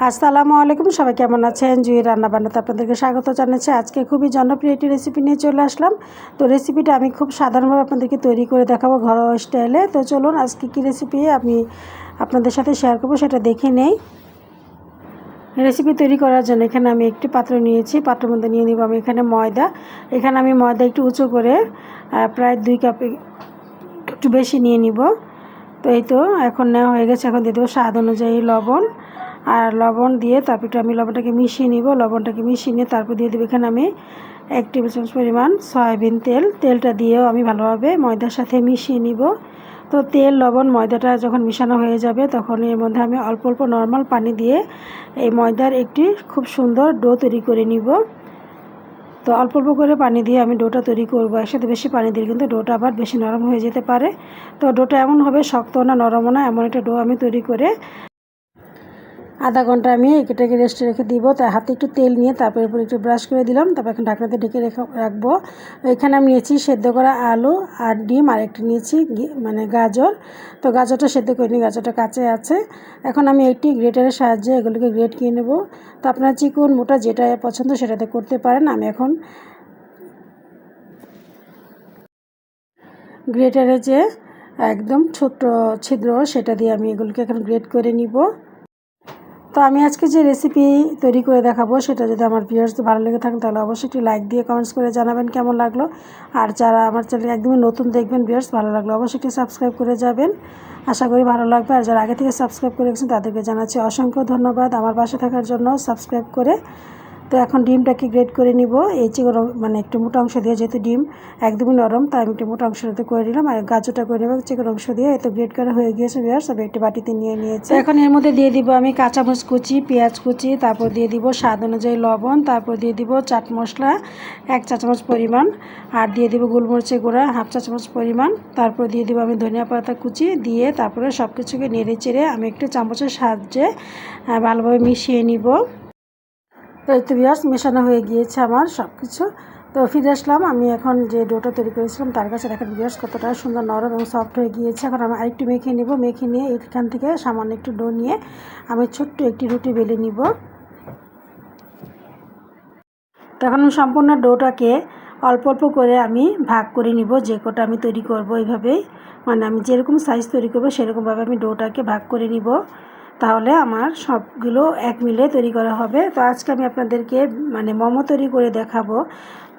আসসালামু আলাইকুম, সবাই কেমন আছেন? জুই রান্না বান্নাতে আপনাদেরকে স্বাগত জানাচ্ছি। আজকে খুবই জনপ্রিয় একটি রেসিপি নিয়ে চলে আসলাম। তো রেসিপিটা আমি খুব সাধারণভাবে আপনাদেরকে তৈরি করে দেখাবো ঘরোয়া স্টাইলে তো চলুন আজকে কী রেসিপি আমি আপনাদের সাথে শেয়ার করব সেটা দেখে নেই। রেসিপি তৈরি করার জন্য এখানে আমি একটি পাত্র নিয়েছি। পাত্রের মধ্যে নিয়ে নিব আমি এখানে ময়দা। এখানে আমি ময়দা একটু উঁচু করে প্রায় দুই কাপ একটু বেশি নিয়ে নিব। তো এই তো এখন নেওয়া হয়ে গেছে। এখন দিয়ে দেবো স্বাদ অনুযায়ী লবণ। আর লবণ দিয়ে তারপর একটু আমি লবণটাকে মিশিয়ে নিব, লবণটাকে মিশিয়ে নিয়ে তারপর দিয়ে দেবো এখানে আমি এক টেবিল চামচ পরিমাণ সয়াবিন তেল। তেলটা দিয়েও আমি ভালোভাবে ময়দার সাথে মিশিয়ে নিব। তো তেল, লবণ, ময়দাটা যখন মিশানো হয়ে যাবে তখন এর মধ্যে আমি অল্প অল্প নর্মাল পানি দিয়ে এই ময়দার একটি খুব সুন্দর ডো তৈরি করে নিব। তো অল্প অল্প করে পানি দিয়ে আমি ডোটা তৈরি করব, একসাথে বেশি পানি দিলে কিন্তু ডোটা আবার বেশি নরম হয়ে যেতে পারে। তো ডোটা এমন হবে শক্ত না, নরমও না, এমন একটা ডো আমি তৈরি করে আধা ঘণ্টা আমি এটাকে রেস্টে রেখে দিব। তার হাতে একটু তেল নিয়ে তারপর উপরে একটু ব্রাশ করে দিলাম। তারপর এখন ঢাকনাতে ঢেকে রেখে রাখব। এখানে আমি নিয়েছি সেদ্ধ করা আলু আর ডিম আর একটি নিয়েছি মানে গাজর। তো গাজরটা সেদ্ধ করে নিই, গাজরটা কাঁচে আছে। এখন আমি একটি গ্রেটারের সাহায্যে এগুলোকে গ্রেট কিনে নেব। তো আপনার চিকন, মোটা যেটা পছন্দ সেটাতে করতে পারেন। আমি এখন গ্রেটারে যে একদম ছোট্ট ছিদ্র সেটা দিয়ে আমি এগুলোকে এখন গ্রেট করে নিব। তো আমি আজকে যে রেসিপি তৈরি করে দেখাবো, সেটা যদি আমার ভিউয়ার্স ভালো লেগে থাকে, তাহলে অবশ্যই একটি লাইক দিয়ে কমেন্টস করে জানাবেন কেমন লাগল। আর যারা আমার চ্যানেল একদমই নতুন দেখবেন ভিউয়ার্স ভালো লাগল অবশ্যই একটি সাবস্ক্রাইব করে যাবেন। আশা করি ভালো লাগবে। আর যারা আগে থেকে সাবস্ক্রাইব করে রেখেছেন, তাদেরকে জানাচ্ছি অসংখ্য ধন্যবাদ। আমার পাশে থাকার জন্য সাবস্ক্রাইব করে তো এখন ডিমটাকে গ্রেড করে নিব। এই চিকন মানে একটু মোটা অংশ দিয়ে যেহেতু ডিম একদমই নরম, তাই আমি একটু মোটা অংশটাতে করে নিলাম আর গাজরটা করে নেব চিকন অংশ দিয়ে এত গ্রেড করা হয়ে গিয়েছে বিয়ার্স আমি একটি বাটিতে নিয়ে নিয়েছি। এখন এর মধ্যে দিয়ে দিব আমি কাঁচামরিচ কুচি, পেঁয়াজ কুচি, তারপর দিয়ে দিব স্বাদ অনুযায়ী লবণ, তারপর দিয়ে দিব চাট মশলা, এক চা চামচ পরিমাণ, আর দিয়ে দিব গোলমরিচের গুঁড়া, হাফ চা চামচ পরিমাণ, তারপর দিয়ে দিব আমি ধনিয়া পাতা কুচি, দিয়ে তারপরে সব কিছুকে নেড়ে চেড়ে আমি একটু চামচের সাহায্যে ভালোভাবে মিশিয়ে নিব। তো এই তো বিয়ার্স মেশানো হয়ে গিয়েছে আমার সব কিছু তো ফিরে আসলাম, আমি এখন যে ডোটা তৈরি করেছিলাম, তার কাছে দেখেন বিয়ার্স কতটা সুন্দর নরম এবং সফট হয়ে গিয়েছে। এখন আমি আরেকটু মেখে নিব, মেখে নিয়ে এখান থেকে সামান্য একটু ডো নিয়ে আমি ছোট্ট একটি রুটি বেলে নিব। তখন আমি সম্পূর্ণ ডোটাকে অল্প অল্প করে আমি ভাগ করে নিব, যে কোটা আমি তৈরি করব এইভাবেই। মানে আমি যেরকম সাইজ তৈরি করব, সেরকমভাবে আমি ডোটাকে ভাগ করে নিব। তাহলে আমার সবগুলো এক মিলে তৈরি করা হবে। তো আজকে আমি আপনাদেরকে মানে মোমো তৈরি করে দেখাবো।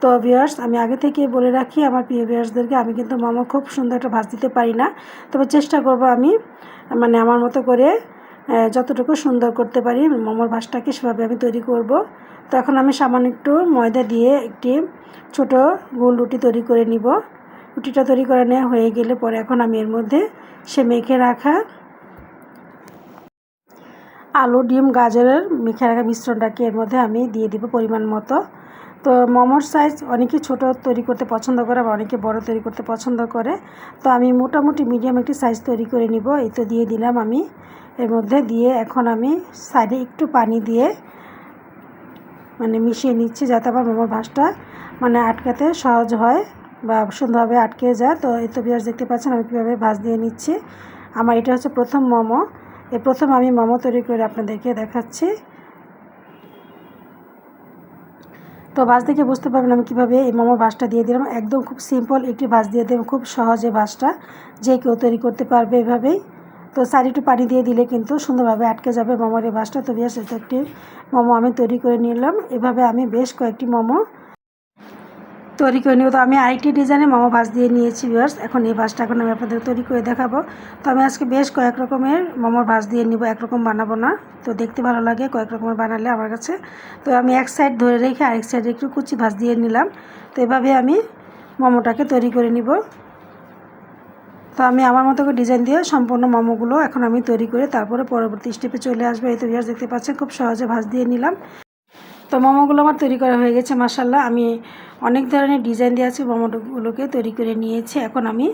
তো ভিউয়ার্স আমি আগে থেকে বলে রাখি, আমার প্রিয় ভিউয়ার্সদেরকে আমি কিন্তু মোমো খুব সুন্দর একটা ভাজ দিতে পারি না। তবে চেষ্টা করব আমি মানে আমার মতো করে যতটুকু সুন্দর করতে পারি, মোমোর ভাজটাকে সেভাবে আমি তৈরি করব। তো এখন আমি সামান্য একটু ময়দা দিয়ে একটি ছোট গোল রুটি তৈরি করে নিব। রুটিটা তৈরি করে নেওয়া হয়ে গেলে পরে এখন আমি এর মধ্যে সে মেখে রাখা আলু, ডিম, গাজরের মেখে রাখা মিশ্রণটাকে এর মধ্যে আমি দিয়ে দিব পরিমাণ মতো। তো মোমোর সাইজ অনেকে ছোট তৈরি করতে পছন্দ করে বা অনেকে বড় তৈরি করতে পছন্দ করে। তো আমি মোটামুটি মিডিয়াম একটি সাইজ তৈরি করে নিব। এই তো দিয়ে দিলাম আমি। এর মধ্যে দিয়ে এখন আমি সাইডে একটু পানি দিয়ে মানে মিশিয়ে নিচ্ছি যাতে আমার মোমোর ভাঁজটা মানে আটকাতে সহজ হয় বা সুন্দরভাবে আটকে যায়। তো এই তো পেঁয়াজ দেখতে পাচ্ছেন আমি কীভাবে ভাজ দিয়ে নিচ্ছি। আমার এটা হচ্ছে প্রথম মোমো। এই প্রথম আমি মোমো তৈরি করে আপনাদেরকে দেখাচ্ছি। তো ভাজ দেখে বুঝতে পারবেন আমি কীভাবে এই মোমো ভাজটা দিয়ে দিলাম। একদম খুব সিম্পল একটি ভাজ দিয়ে দিলাম, খুব সহজে ভাজটা যে কেউ তৈরি করতে পারবে এভাবেই। তো সাইড একটু পানি দিয়ে দিলে কিন্তু সুন্দরভাবে আটকে যাবে মোমোর এই ভাজটা তো বেশ একটি মোমো আমি তৈরি করে নিলাম। এভাবে আমি বেশ কয়েকটি মোমো তৈরি করে নিব। তো আমি আরেকটি ডিজাইনে মোমো ভাজ দিয়ে নিয়েছি ভিউয়ার্স এখন এই ভাজটা এখন আমি আপনাদের তৈরি করে দেখাবো। তো আমি আজকে বেশ কয়েক রকমের মোমোর ভাজ দিয়ে নিব, একরকম বানাবো না। তো দেখতে ভালো লাগে কয়েক রকমের বানালে আমার কাছে। তো আমি এক সাইড ধরে রেখে আরেক সাইডে একটু কুচি ভাজ দিয়ে নিলাম। তো এভাবে আমি মোমোটাকে তৈরি করে নিব। তো আমি আমার মতো করে ডিজাইন দিয়ে সম্পূর্ণ মোমোগুলো এখন আমি তৈরি করে তারপরে পরবর্তী স্টেপে চলে আসব। এই তো ভিউয়ার্স দেখতে পাচ্ছেন, খুব সহজে ভাজ দিয়ে নিলাম। তো মোমোগুলো আমার তৈরি করা হয়ে গেছে মাসাল্লাহ আমি অনেক ধরনের ডিজাইন দিয়ে আছে মোমোগুলোকে তৈরি করে নিয়েছি। এখন আমি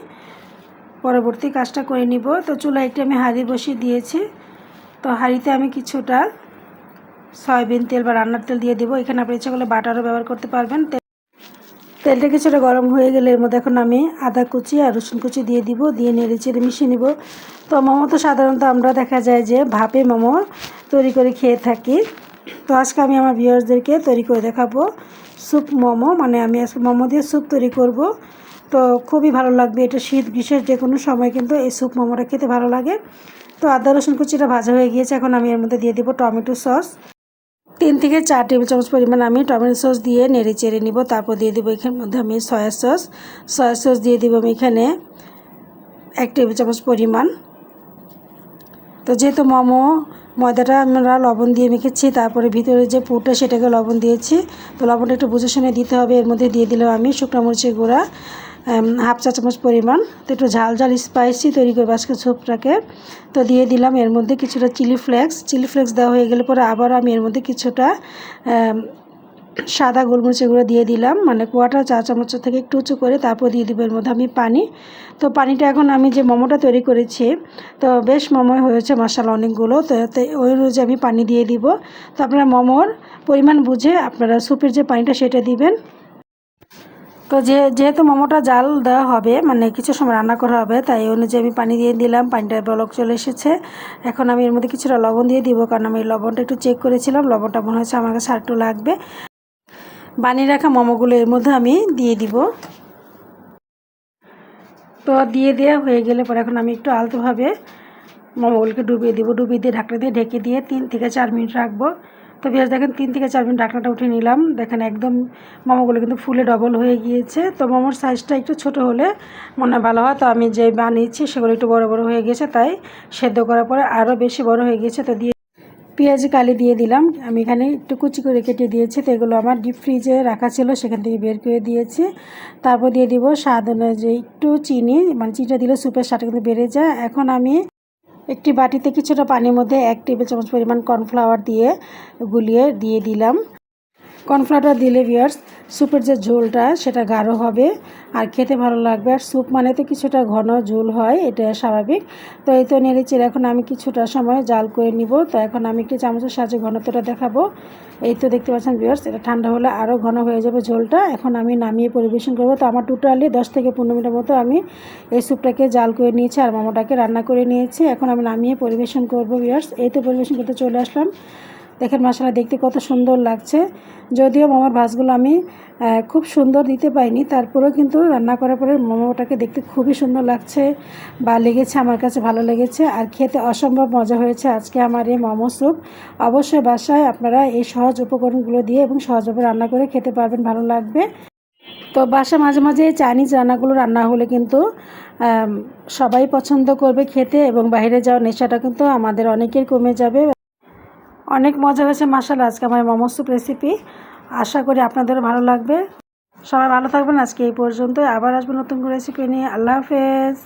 পরবর্তী কাজটা করে নিব। তো চুলা একটি আমি হাঁড়ি বসিয়ে দিয়েছি। তো হাঁড়িতে আমি কিছুটা সয়াবিন তেল বা রান্নার তেল দিয়ে দিব। এখানে আপনি ইচ্ছা করলে বাটারও ব্যবহার করতে পারবেন। তেল তেলটা কিছুটা গরম হয়ে গেলে এর মধ্যে এখন আমি আদা কুচি আর রসুন কুচি দিয়ে দিব। দিয়ে নেড়ে চেড়ে মিশিয়ে নিব। তো মোমো তো সাধারণত আমরা দেখা যায় যে ভাপে মোমো তৈরি করে খেয়ে থাকি। তো আজকে আমি আমার ভিউয়ার্সদেরকে তৈরি করে দেখাবো স্যুপ মোমো মানে আমি আজকে মোমো দিয়ে স্যুপ তৈরি করব। তো খুবই ভালো লাগবে, এটা শীত বিশেষ যে কোনো সময় কিন্তু এই স্যুপ মোমোটা খেতে ভালো লাগে। তো আদা, রসুন কুচিটা ভাজা হয়ে গিয়েছে, এখন আমি এর মধ্যে দিয়ে দিব টমেটো সস। তিন থেকে চার টেবিল চামচ পরিমাণ আমি টমেটো সস দিয়ে নেড়ে চেড়ে নিব, তারপর দিয়ে দেবো এখানের মধ্যে আমি সয়া সস। সয়া সস দিয়ে দেবো আমি এখানে এক টেবিল চামচ পরিমাণ। তো যেহেতু মোমো ময়দাটা আমরা লবণ দিয়ে মেখেছি, তারপরে ভিতরে যে পুরটা সেটাকে লবণ দিয়েছি। তো লবণটা একটু বুঝে শুনে দিতে হবে, এর মধ্যে দিয়ে দিলাম আমি শুকনো মরিচের গুঁড়া হাফ চা চামচ পরিমাণ। তো একটু ঝাল ঝাল স্পাইসি তৈরি করব আজকে স্যুপটাকে। তো দিয়ে দিলাম এর মধ্যে কিছুটা চিলি ফ্লেক্স চিলি ফ্লেক্স দেওয়া হয়ে গেলে পরে আবার আমি এর মধ্যে কিছুটা সাদা গোলমরিচের গুঁড়ো দিয়ে দিলাম। মানে কোয়াটা চা চামচ থেকে একটু উঁচু করে তারপর দিয়ে দেবো এর মধ্যে আমি পানি। তো পানিটা এখন আমি যে মোমোটা তৈরি করেছি, তো বেশ মোমো হয়েছে মশলা অনেকগুলো। তো ওই অনুযায়ী আমি পানি দিয়ে দিব। তো আপনারা মোমোর পরিমাণ বুঝে আপনারা স্যুপের যে পানিটা সেটা দিবেন। তো যে, যেহেতু মোমোটা জাল দেওয়া হবে মানে কিছু সময় রান্না করা হবে, তাই অনুযায়ী আমি পানি দিয়ে দিলাম। পানিটা বলক চলে এসেছে। এখন আমি এর মধ্যে কিছুটা লবণ দিয়ে দিব, কারণ আমি লবণটা একটু চেক করেছিলাম। লবণটা মনে হচ্ছে আমার কাছে আরেকটু লাগবে। বানিয়ে রাখা মোমোগুলো এর মধ্যে আমি দিয়ে দিব। তো দিয়ে দেওয়া হয়ে গেলে পরে এখন আমি একটু আলতোভাবে মোমোগুলোকে ডুবিয়ে দিব। ডুবিয়ে দিয়ে ঢাকনা দিয়ে ঢেকে দিয়ে তিন থেকে চার মিনিট রাখব। তো বেশ, দেখেন তিন থেকে চার মিনিট ঢাকনাটা উঠে নিলাম। দেখেন একদম মোমোগুলো কিন্তু ফুলে ডবল হয়ে গিয়েছে। তো মোমোর সাইজটা একটু ছোট হলে মনে ভালো হয়। তো আমি যে বানিয়েছি সেগুলো একটু বড় বড় হয়ে গেছে, তাই সেদ্ধ করার পরে আরও বেশি বড় হয়ে গেছে, তো দিয়ে পেঁয়াজ কালি দিয়ে দিলাম। আমি এখানে একটু কুচি করে কেটে দিয়েছি, তো এগুলো আমার ডিপ ফ্রিজে রাখা ছিল, সেখান থেকে বের করে দিয়েছি। তারপর দিয়ে দিব স্বাদ অনুযায়ী একটু চিনি মানে চিনিটা দিলে স্যুপের স্বাদ কিন্তু বেড়ে যায়। এখন আমি একটি বাটিতে কিছুটা পানির মধ্যে এক টেবিল চামচ পরিমাণ কর্নফ্লাওয়ার দিয়ে গুলিয়ে দিয়ে দিলাম। কর্নফ্লাওয়ারটা দিলে বিয়ার্স স্যুপের যে ঝোলটা সেটা গাঢ় হবে, আর খেতে ভালো লাগবে। আর স্যুপ মানে তো কিছুটা ঘন ঝোল হয়, এটা স্বাভাবিক। তো এই তো নেড়েচেড়ে এখন আমি কিছুটা সময় জাল করে নিব। তো এখন আমি একটি চামচের সাহায্যে ঘনত্বটা দেখাবো। এই তো দেখতে পাচ্ছেন বিয়ার্স এটা ঠান্ডা হলে আরও ঘন হয়ে যাবে ঝোলটা। এখন আমি নামিয়ে পরিবেশন করব। তো আমার টোটালি দশ থেকে পনেরো মিনিটের মতো আমি এই স্যুপটাকে জাল করে নিয়েছি আর মামাটাকে রান্না করে নিয়েছি। এখন আমি নামিয়ে পরিবেশন করব বিয়ার্স এই তো পরিবেশন করতে চলে আসলাম। দেখেন মশলা দেখতে কত সুন্দর লাগছে। যদিও মোমোর ভাজগুলো আমি খুব সুন্দর দিতে পাইনি তারপরেও কিন্তু রান্না করার পরে মোমোটাকে দেখতে খুবই সুন্দর লাগছে বা লেগেছে, আমার কাছে ভালো লেগেছে আর খেতে অসম্ভব মজা হয়েছে আজকে আমার এই মোমো স্যুপ। অবশ্যই বাসায় আপনারা এই সহজ উপকরণগুলো দিয়ে এবং সহজভাবে রান্না করে খেতে পারবেন, ভালো লাগবে। তো বাসা মাঝে মাঝে চাইনিজ রান্নাগুলো রান্না হলে কিন্তু সবাই পছন্দ করবে খেতে এবং বাইরে যাওয়ার নেশাটা কিন্তু আমাদের অনেকের কমে যাবে। অনেক মজা হয়েছে মাসাল আজকে আমার মোমো স্যুপ রেসিপি আশা করি আপনাদেরও ভালো লাগবে। সবাই ভালো থাকবেন। আজকে এই পর্যন্ত আবার আসব নতুন রেসিপি নিয়ে। আল্লাহ হাফেজ।